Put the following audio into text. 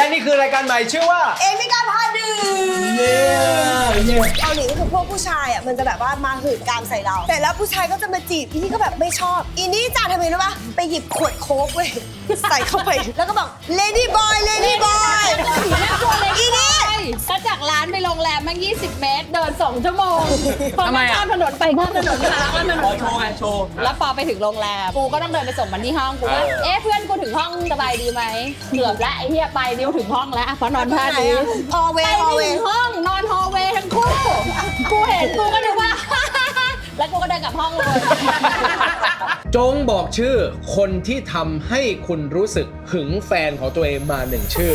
และนี่คือรายการใหม่ชื่อว่า เอมิกาพาดื่มเย้เย้เกาหลีก็คือพวกผู้ชายอะมันจะแบบว่ามาหืดกามใส่เรา แต่แล้วผู้ชายก็จะมาจีบอีนี่ก็แบบไม่ชอบ อีนี่จ่าทำไมรู้ปะไปหยิบขวดโค้กเว้ยใส่เข้าไป แล้วก็บอกเลดี้บ ไปโรงแรมมัน20 เมตร เดิน 2 ชั่วโมงพอทำไมอะ ข้ามถนนไปข้ามถนนมาข้ามถนนโชว์ไงโชว์แล้วพอไปถึงโรงแรม กูก็ต้องเดินไปส่งมันที่ห้อง กูว่า เอ๊ะเพื่อนกูถึงห้องสบายดีไหมเกือบแล้วไอ้เหี้ยไปนิ้วถึงห้องแล้วอะเพราะนอนท่านี้ฮอลเวไปย์ฮอลเว ถึย์งห้องนอนฮอลเวย์ทั้งคู่ กูเห็นกูก็นึกว่า แล้วกูก็เดินกลับห้องเลย จงบอกชื่อคนที่ทำให้คุณรู้สึกหึงแฟนของตัวเองมาหนึ่งชื่อ